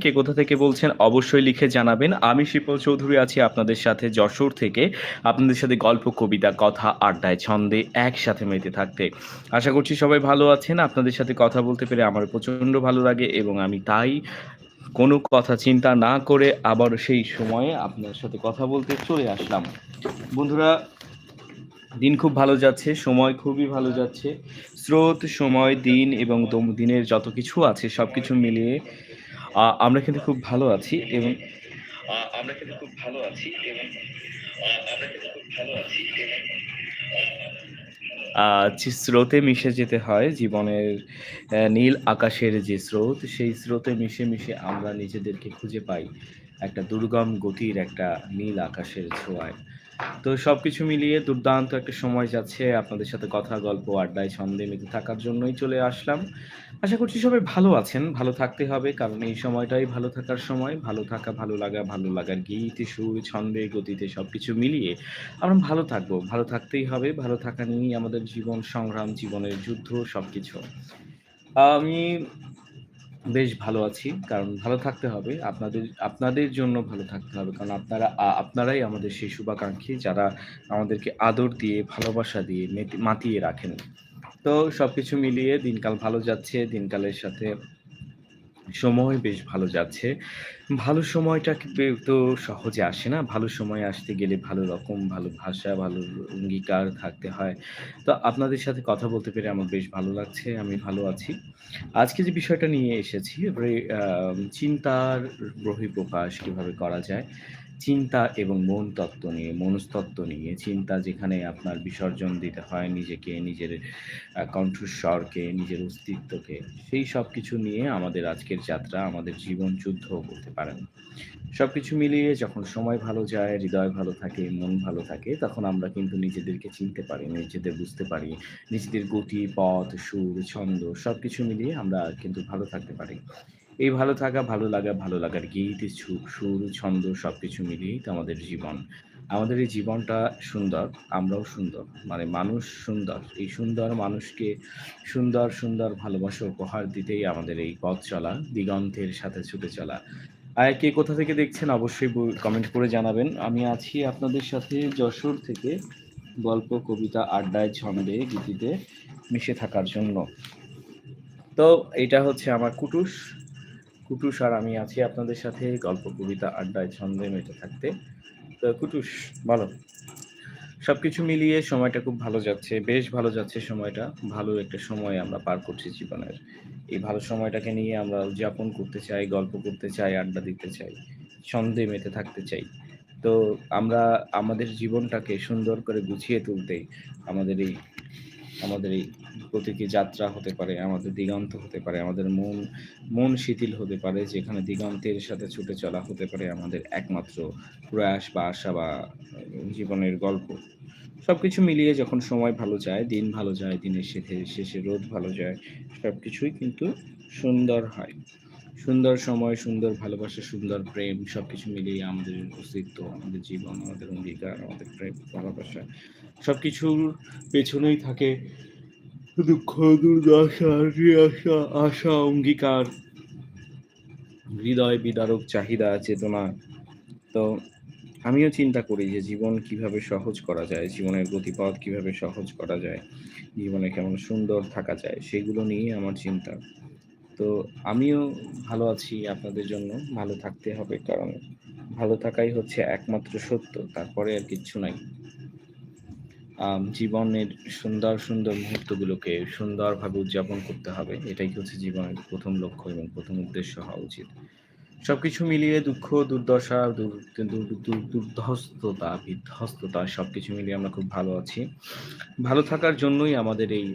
কে কোথা থেকে বলছেন অবশ্যই লিখে জানাবেন। আমি শিপল চৌধুরী আছি আপনাদের সাথে যশোর থেকে। আপনাদের সাথে গল্প, কবিতা, কথা, আড্ডায়, ছন্দে একসাথে মেতে থাকতে। আশা করছি সবাই ভালো আছেন। আপনাদের সাথে কথা বলতে পেরে আমার প্রচণ্ড ভালো লাগে এবং আমি তাই কোনো কথা চিন্তা না করে আবারও সেই সময়ে আপনার সাথে কথা বলতে চলে আসলাম। বন্ধুরা দিন খুব ভালো যাচ্ছে, সময় খুবই ভালো যাচ্ছে। স্রোত, সময়, দিন এবং দিনের যত কিছু আছে সব কিছু মিলিয়ে আমরা কিন্তু খুব ভালো আছি এবং আমরা কিন্তু খুব ভালো আছি এবং আমরা কিন্তু খুব ভালো আছি স্রোতে মিশে যেতে হয় জীবনের নীল আকাশের যে স্রোত, সেই স্রোতে মিশে, মিশে আমরা নিজেদেরকে খুঁজে পাই একটা দুর্গম গতির একটা নীল আকাশের ছোঁয়ায়। তো সব কিছু মিলিয়ে দুর্দান্ত একটা সময় যাচ্ছে। আপনাদের সাথে কথা, গল্প, আড্ডায়, ছন্দে মেতে থাকার জন্যই চলে আসলাম। আশা করছি সবাই ভালো আছেন। ভালো থাকতে হবে কারণ এই সময়টাই ভালো থাকার সময়। ভালো থাকা, ভালো লাগা, ভালো লাগার গীত, সুর, ছন্দে, গতিতে সব কিছু মিলিয়ে আমরা ভালো থাকব। ভালো থাকতেই হবে। ভালো থাকা নিয়েই আমাদের জীবন সংগ্রাম, জীবনের যুদ্ধ সব কিছু আমি বেশ ভালো আছি। কারণ ভালো থাকতে হবে। আপনাদের আপনাদের জন্য ভালো থাকতে হবে। কারণ আপনারা আপনারাই আমাদের সেই শুভাকাঙ্ক্ষী যারা আমাদেরকে আদর দিয়ে, ভালোবাসা দিয়ে মেতে মাতিয়ে রাখেন। তো সব কিছু মিলিয়ে দিনকাল ভালো যাচ্ছে। দিনকালের সাথে সময় বেশ ভালো যাচ্ছে। ভালো সময়টা তো সহজে আসে না। ভালো সময় আসতে গেলে ভালো রকম, ভালো ভাষা, ভালো অঙ্গীকার থাকতে হয়। তো আপনাদের সাথে কথা বলতে পেরে আমার বেশ ভালো লাগছে। আমি ভালো আছি। আজকে যে বিষয়টা নিয়ে এসেছি এবারে চিন্তার বহিঃপ্রকাশ কীভাবে করা যায়? চিন্তা এবং মন তত্ত্ব নিয়ে, মনস্তত্ত্ব নিয়ে চিন্তা যেখানে আপনার বিসর্জন দিতে হয় নিজেকে, নিজের কণ্ঠস্বরকে, নিজের অস্তিত্বকে, সেই সব কিছু নিয়ে আমাদের আজকের যাত্রা, আমাদের জীবন যুদ্ধও বলতে পারেন। সব কিছু মিলিয়ে যখন সময় ভালো যায়, হৃদয় ভালো থাকে, মন ভালো থাকে, তখন আমরা কিন্তু নিজেদেরকে চিনতে পারি, নিজেদের বুঝতে পারি। নিজেদের গতি, পথ, সুর, ছন্দ সব কিছু মিলিয়ে আমরা কিন্তু ভালো থাকতে পারি। এই ভালো থাকা, ভালো লাগা, ভালো লাগার গীত, সুর, ছন্দ সব কিছু মিলিয়েই তো আমাদের জীবন। আমাদের এই জীবনটা সুন্দর, আমরাও সুন্দর। মানে মানুষ সুন্দর। এই সুন্দর মানুষকে সুন্দর, সুন্দর ভালোবাসা উপহার দিতেই আমাদের এই পথ চলা, দিগন্তের সাথে ছুটে চলা। আর কে কোথা থেকে দেখছেন অবশ্যই কমেন্ট করে জানাবেন। আমি আছি আপনাদের সাথে যশোর থেকে গল্প, কবিতা, আড্ডায়, ছন্দে, গীতিতে মিশে থাকার জন্য। তো এটা হচ্ছে আমার কুটুস। কুটুস আর আমি আছি আপনাদের সাথে গল্প, কবিতা, আড্ডায়, ছন্দে মেতে থাকতে। তো কুটুস বলো। সবকিছু মিলিয়ে সময়টা খুব ভালো যাচ্ছে। বেশ ভালো যাচ্ছে সময়টা। ভালো একটা সময় আমরা পার করছি জীবনের। এই ভালো সময়টাকে নিয়ে আমরা উদযাপন করতে চাই, গল্প করতে চাই, আড্ডা দিতে চাই। ছন্দে মেতে থাকতে চাই। তো আমরা আমাদের জীবনটাকে সুন্দর করে গুছিয়ে তুলতে আমাদের এই আমাদের এই প্রতীকী যাত্রা হতে পারে, আমাদের দিগন্ত হতে পারে, আমাদের মন মন শিথিল হতে পারে যেখানে দিগন্তের সাথে ছুটে চলা হতে পারে আমাদের একমাত্র প্রয়াস বা আশা বা জীবনের গল্প। সব কিছু মিলিয়ে যখন সময় ভালো যায়, দিন ভালো যায়, দিনের শেষে শেষে রোদ ভালো যায়, সব কিছুই কিন্তু সুন্দর হয়। সুন্দর সময়, সুন্দর ভালোবাসা, সুন্দর প্রেম সব কিছু মিলিয়ে আমাদের অস্তিত্ব, আমাদের জীবন, আমাদের অঙ্গীকার, আমাদের প্রেম, ভালোবাসা সবকিছুর পেছনেই থাকে দুঃখ, দুর্দশা, নিরাশা, আশা, অঙ্গীকার, হৃদয় বিদারক চাহিদা, চেতনা। তো আমিও চিন্তা করি যে জীবন কীভাবে সহজ করা যায়, জীবনের গতিপথ কীভাবে সহজ করা যায়, জীবনে কেমন সুন্দর থাকা যায় সেগুলো নিয়েই আমার চিন্তা। তো আমিও ভালো আছি আপনাদের জন্য। ভালো থাকতে হবে কারণ ভালো থাকাই হচ্ছে একমাত্র সত্য। তারপরে আর কিচ্ছু নাই। জীবনের সুন্দর, সুন্দর মুহূর্তগুলোকে সুন্দরভাবে উদযাপন করতে হবে। এটাই হচ্ছে জীবনের প্রথম লক্ষ্য এবং প্রথম উদ্দেশ্য হওয়া উচিত। সবকিছু মিলিয়ে দুঃখ, দুর্দশা, দুর দুর দুর দুর্ধস্ততা, বিধ্বস্ততা সবকিছু মিলিয়ে আমরা খুব ভালো আছি। ভালো থাকার জন্যই আমাদের এই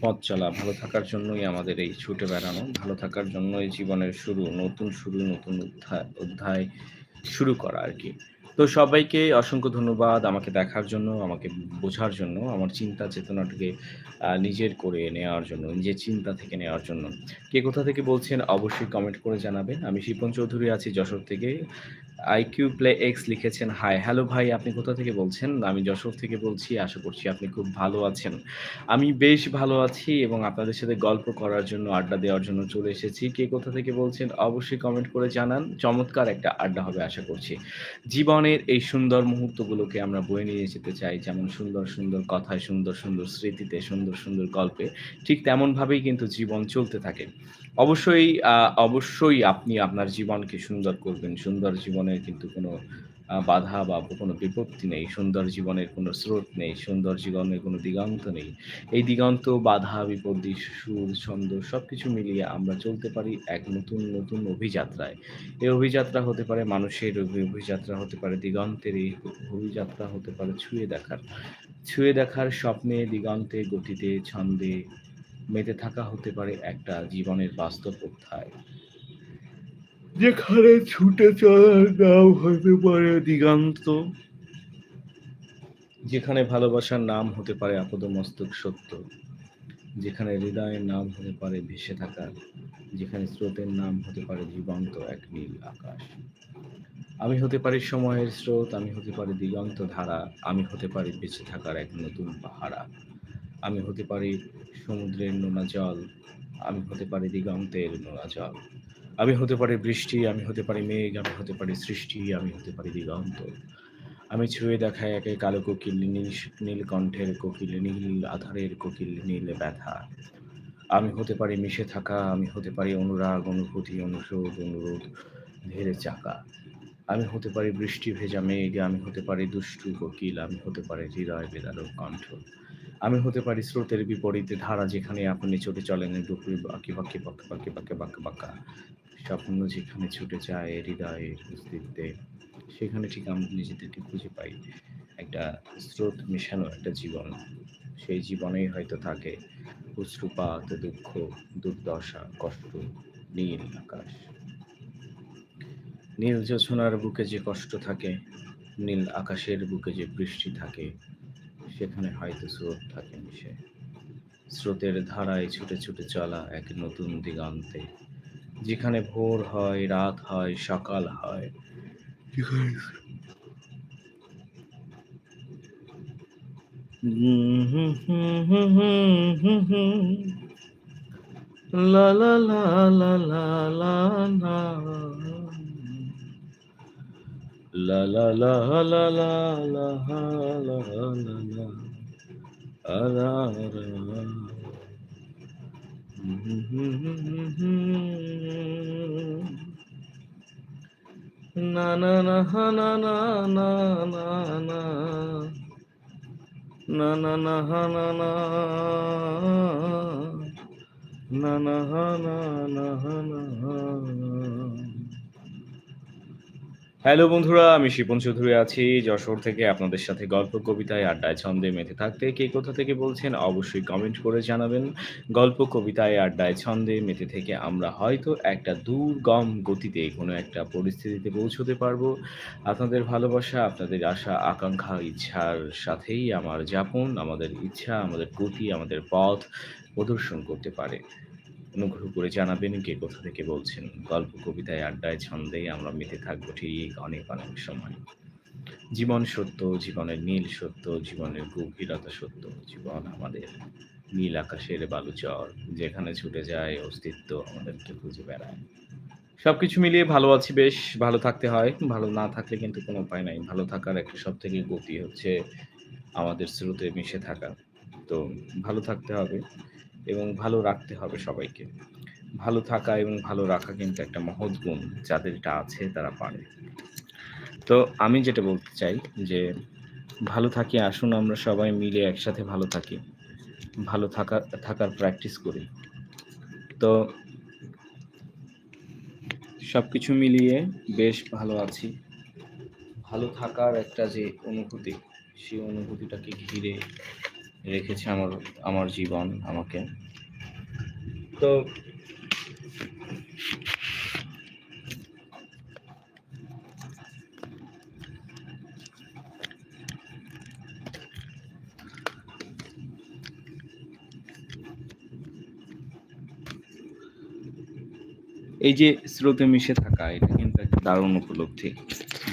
পথ চলা, ভালো থাকার জন্যই আমাদের এই ছুটে বেড়ানো, ভালো থাকার জন্যই জীবনের শুরু, নতুন শুরু, নতুন অধ্যা অধ্যায় শুরু করা আরকি। তো সবাইকে অসংখ্য ধন্যবাদ আমাকে দেখার জন্য, আমাকে বোঝার জন্য, আমার চিন্তা চেতনাটাকে নিজের করে নেওয়ার জন্য, নিজের চিন্তা থেকে নেওয়ার জন্য। কে কোথা থেকে বলছেন অবশ্যই কমেন্ট করে জানাবেন। আমি শিপন চৌধুরী আছি যশোর থেকে। আইকিউ প্লে এক্স লিখেছেন হাই হ্যালো ভাই, আপনি কোথা থেকে বলছেন? আমি যশোর থেকে বলছি, আশা করছি আপনি খুব ভালো আছেন। আমি বেশ ভালো আছি এবং আপনাদের সাথে গল্প করার জন্য, আড্ডা দেওয়ার জন্য চলে এসেছি। কে কোথা থেকে বলছেন, অবশ্যই কমেন্ট করে জানান। চমৎকার একটা আড্ডা হবে, আশা করছি। জীবনের এই সুন্দর মুহূর্তগুলোকে আমরা বয়ে নিয়ে যেতে চাই, যেমন সুন্দর সুন্দর কথায়, সুন্দর সুন্দর স্মৃতিতে, সুন্দর সুন্দর গল্পে। ঠিক তেমনভাবেই কিন্তু জীবন চলতে থাকে। অবশ্যই অবশ্যই আপনি আপনার জীবনকে সুন্দর করবেন। সুন্দর জীবনের কিন্তু কোনো বাধা বা কোনো বিপত্তি নেই। সুন্দর জীবনের কোনো স্রোত নেই। সুন্দর জীবনের কোনো দিগন্ত নেই। এই দিগন্ত, বাধা, বিপত্তি, সুর, ছন্দ সবকিছু মিলিয়ে আমরা চলতে পারি এক নতুন নতুন অভিযাত্রায়। এই অভিযাত্রা হতে পারে মানুষের, অভিযাত্রা হতে পারে দিগন্তের, এই অভিযাত্রা হতে পারে ছুঁয়ে দেখার। ছুঁয়ে দেখার স্বপ্নে দিগন্তে গতিতে, ছন্দে মেতে থাকা হতে পারে একটা জীবনের বাস্তব অধ্যায়। যেখানে ছুটে চলার নাম হতে পারে দিগন্ত। যেখানে ভালোবাসার নাম হতে পারে আপদমস্তক সত্য। যেখানে হৃদয়ের নাম হতে পারে ভেসে থাকা। যেখানে স্রোতের নাম হতে পারে জীবন্ত এক নীল আকাশ। আমি হতে পারি সময়ের স্রোত আমি হতে পারি দিগন্ত ধারা আমি হতে পারি বেঁচে থাকার এক নতুন পাহারা। আমি হতে পারি সমুদ্রের নোনা জল আমি হতে পারি দিগন্তের নোনা জল আমি হতে পারি বৃষ্টি আমি হতে পারি মেঘ আমি হতে পারি সৃষ্টি আমি হতে পারি দিগন্ত আমি ছুঁয়ে দেখাই একে কালো কোকিল নীল নীল কণ্ঠের কোকিল নীল আধারের কোকিল নীল ব্যথা আমি হতে পারি মিশে থাকা আমি হতে পারি অনুরাগ অনুভূতি অনুরোধ অনুরোধ ধীরে চাকা আমি হতে পারি বৃষ্টি ভেজা মেঘ আমি হতে পারি দুষ্টু কোকিল আমি হতে পারি হৃদয় বেদারক কণ্ঠ আমি হতে পারি স্রোতের বিপরীতে ধারা যেখানে আপনি ছুটে চলেন ডুকুরি বাকি বাকি বাকি বাকি বাকি, বাঁকা বাঁকা। স্বপ্ন যেখানে ছুটে যায় হৃদয়ের অস্তিত্বে, সেখানে ঠিক আমরা নিজেদেরকে খুঁজে পাই। একটা স্রোত মেশানো একটা জীবন। সেই জীবনেই হয়তো থাকে অশ্রুপাত, দুঃখ, দুর্দশা, কষ্ট, নীল আকাশ। নীল জোছনার বুকে যে কষ্ট থাকে, নীল আকাশের বুকে যে বৃষ্টি থাকে সেখানে হয়তো স্রোত থাকে মিশে স্রোতের ধারায় ছুটে ছুটে চলা এক নতুন দিগন্তে যেখানে ভোর হয় রাত হয় সকাল হয় লা লা লা লা লা লা লা লা লা লা লা লা লা লা লা আলা রা। না না না হা না না না না না না না না হা না না না না হা না না হা না হ্যালো বন্ধুরা, আমি শিপন চৌধুরী আছি। যশোর থেকে আপনাদের সাথে গল্প, কবিতায় আড্ডায় ছন্দে মেতে থাকতে কে কোথা থেকে বলছেন অবশ্যই কমেন্ট করে জানাবেন। গল্প, কবিতায় আড্ডায় ছন্দে মেতে থেকে আমরা হয়তো একটা দুর্গম গতিতে কোনো একটা পরিস্থিতিতে পৌঁছতে পারব। আপনাদের ভালোবাসা, আপনাদের আশা, আকাঙ্ক্ষা, ইচ্ছার সাথেই আমার যাপন, আমাদের ইচ্ছা, আমাদের গতি, আমাদের পথ প্রদর্শন করতে পারে। অনুগ্রহ করে জানাবেন কে কোথা থেকে বলছেন। গল্প, কবিতায়, আড্ডায়, ছন্দেই আমরা মেতে থাকব ঠিক অনেক অনেক সময়। জীবন সত্য, জীবনের নীল সত্য, জীবনের গভীরতা সত্য, জীবন আমাদের নীল আকাশের বালুচর, যেখানে ছুটে যায় অস্তিত্ব আমাদেরকে খুঁজে বেড়ায়। সবকিছু মিলিয়ে ভালো আছি বেশ, ভালো থাকতে হয়, ভালো না থাকলে কিন্তু কোনো উপায় নাই। ভালো থাকার একটা সব থেকে গতি হচ্ছে আমাদের স্রোতে মিশে থাকা। তো ভালো থাকতে হবে। এবং ভালো রাখতে হবে সবাইকে। ভালো থাকা এবং ভালো রাখা কিন্তু একটা মহৎ গুণ যাদের এটা আছে তারা পারে। তো আমি যেটা বলতে চাই যে, ভালো থাকি, আসুন আমরা সবাই মিলে একসাথে ভালো থাকি। ভালো থাকা, থাকার প্র্যাকটিস করি। তো সব কিছু মিলিয়ে বেশ ভালো আছি। ভালো থাকার একটা যে অনুভূতি, সেই অনুভূতিটাকে ঘিরে রেখেছে আমার আমার জীবন আমাকে। তো এই যে স্রোতে মিশে থাকা, এটা কিন্তু একটা দারুণ উপলব্ধি।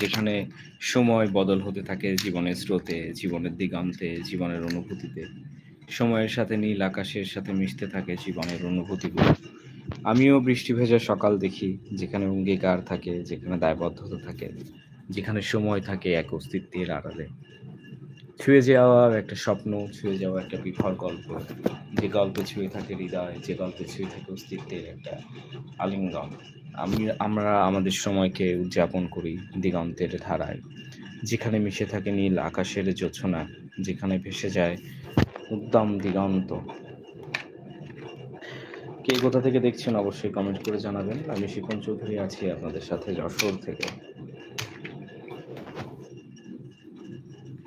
যেখানে সময় বদল হতে থাকে জীবনের স্রোতে, জীবনের দিগান্তে, জীবনের অনুভূতিতে। সময়ের সাথে নীল আকাশের সাথে মিশতে থাকে জীবনের অনুভূতিগুলো। আমিও বৃষ্টি ভেজা সকাল দেখি, যেখানে অঙ্গীকার থাকে, যেখানে দায়বদ্ধতা থাকে, যেখানে সময় থাকে এক অস্তিত্বের আড়ালে। ছুঁয়ে যাওয়ার একটা স্বপ্ন, ছুঁয়ে যাওয়া একটা বিফল গল্প। যে গল্পে ছুঁয়ে থাকে হৃদয়, যে গল্পে ছুঁয়ে থাকে অস্তিত্বের একটা আলিঙ্গন। আমি, আমরা আমাদের সময়কে উদযাপন করি দিগন্তের ধারায়। যেখানে মিশে থাকে নীল আকাশের জোছনা যেখানে ভেসে যায় উদ্দাম দিগন্ত। কে কোথা থেকে দেখছেন অবশ্যই কমেন্ট করে জানাবেন। আমি শিপন চৌধুরী আছি আপনাদের সাথে যশোর থেকে।